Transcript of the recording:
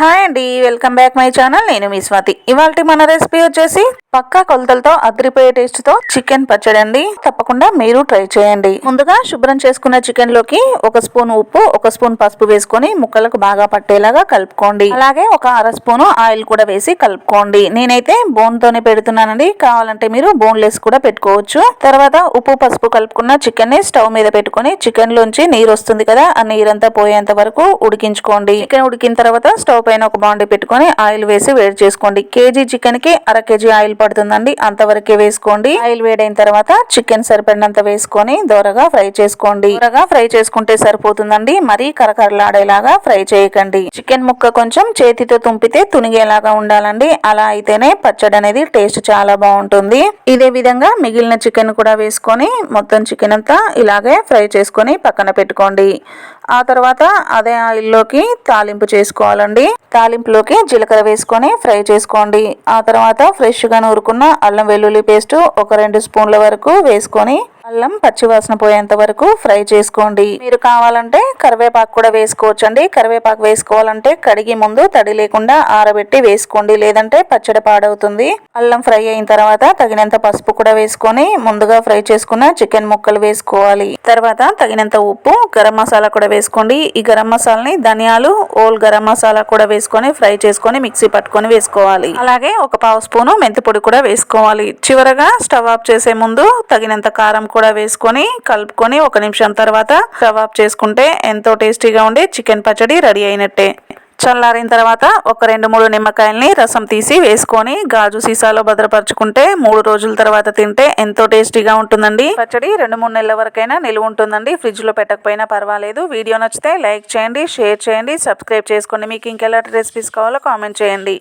Hi అండి welcome back my channel నేను మీ స్వాతి. ఇవాళ మన రెసిపీ వచ్చేసి పక్కా కొలతలతో అదిరిపోయే టేస్ట్తో చికెన్ పచ్చడి అండి. తప్పకుండా మీరు ట్రై చేయండి. ముందుగా శుభ్రం చేసుకున్న చికెన్లోకి ఒక స్పూన్ ఉప్పు ఒక స్పూన్ పసుపు వేసుకొని ముక్కలకు బాగా పట్టేలాగా కలుపుకోండి. అలాగే ఒక అర స్పూన్ ఆయిల్ కూడా వేసి కలుపుకోండి. నేనైతే బోన్ తోనే పెడుతున్నానండి. కావాలంటే మీరు బోన్లెస్ కూడా పెట్టుకోవచ్చు. తర్వాత ఉప్పు పసుపు కలుపుకున్న చికెన్ని స్టవ్ మీద పెట్టుకొని చికెన్ లోంచి నీరు వస్తుంది కదా ఆ నీరంతా పోయేంత వరకు ఉడికించుకోండి. చికెన్ ఉడికిన తర్వాత స్టవ్ పైన ఒక బాండి పెట్టుకొని ఆయిల్ వేసి వేడి చేసుకోండి. కేజీ చికెన్కి అర కేజీ ఆయిల్ పడుతుందండి. అంతవరకే వేసుకోండి. ఆయిల్ వేడైన తర్వాత చికెన్ సరిపడినంత వేసుకొని దోరగా ఫ్రై చేసుకోండి. దోరగా ఫ్రై చేసుకుంటే సరిపోతుందండి. మరీ కరకరలాడేలాగా ఫ్రై చేయకండి. చికెన్ ముక్క కొంచెం చేతితో తుంపితే తునిగేలాగా ఉండాలండి. అలా అయితేనే పచ్చడి అనేది టేస్ట్ చాలా బాగుంటుంది. ఇదే విధంగా మిగిలిన చికెన్ కూడా వేసుకొని మొత్తం చికెన్ అంతా ఇలాగే ఫ్రై చేసుకొని పక్కన పెట్టుకోండి. ఆ తర్వాత అదే ఆయిల్లోకి తాలింపు చేసుకోవాలండి. తాలింపులోకి జీలకర్ర వేసుకొని ఫ్రై చేసుకోండి. ఆ తర్వాత ఫ్రెష్గా నూరుకున్న అల్లం వెల్లుల్లి పేస్ట్ ఒక రెండు స్పూన్ల వరకు వేసుకొని అల్లం పచ్చివాసన పోయేంత వరకు ఫ్రై చేసుకోండి. మీరు కావాలంటే కరివేపాకు కూడా వేసుకోవచ్చు అండి కరివేపాకు వేసుకోవాలంటే కడిగి ముందు తడి లేకుండా ఆరబెట్టి వేసుకోండి. లేదంటే పచ్చడి పాడవుతుంది. అల్లం ఫ్రై అయిన తర్వాత తగినంత పసుపు కూడా వేసుకొని ముందుగా ఫ్రై చేసుకున్న చికెన్ ముక్కలు వేసుకోవాలి. తర్వాత తగినంత ఉప్పు గరం మసాలా కూడా వేసుకోండి. ఈ గరం మసాలాని ధనియాలు ఓల్ గరం మసాలా కూడా వేసుకొని ఫ్రై చేసుకొని మిక్సీ పట్టుకొని వేసుకోవాలి. అలాగే ఒక పావు స్పూను మెంతి పొడి కూడా వేసుకోవాలి. చివరగా స్టవ్ ఆఫ్ చేసే ముందు తగినంత కారం కూడా వేసుకొని కలుపుకొని ఒక నిమిషం తర్వాత స్టవ్ ఆఫ్ చేసుకుంటే ఎంతో టేస్టీగా ఉండే చికెన్ పచ్చడి రెడీ అయినట్టే. చల్లారిన తర్వాత ఒక రెండు మూడు నిమ్మకాయల్ని రసం తీసి వేసుకొని గాజు సీసాలో భద్రపరచుకుంటే మూడు రోజుల తర్వాత తింటే ఎంతో టేస్టీగా ఉంటుందండి. పచ్చడి రెండు మూడు నెలల వరకైనా నిలువ ఉంటుందండి. ఫ్రిడ్జ్లో పెట్టకపోయినా పర్వాలేదు. వీడియో నచ్చితే లైక్ చేయండి షేర్ చేయండి సబ్స్క్రైబ్ చేసుకోండి. మీకు ఇంకెలాంటి రెసిపీస్ కావాలో కామెంట్ చేయండి.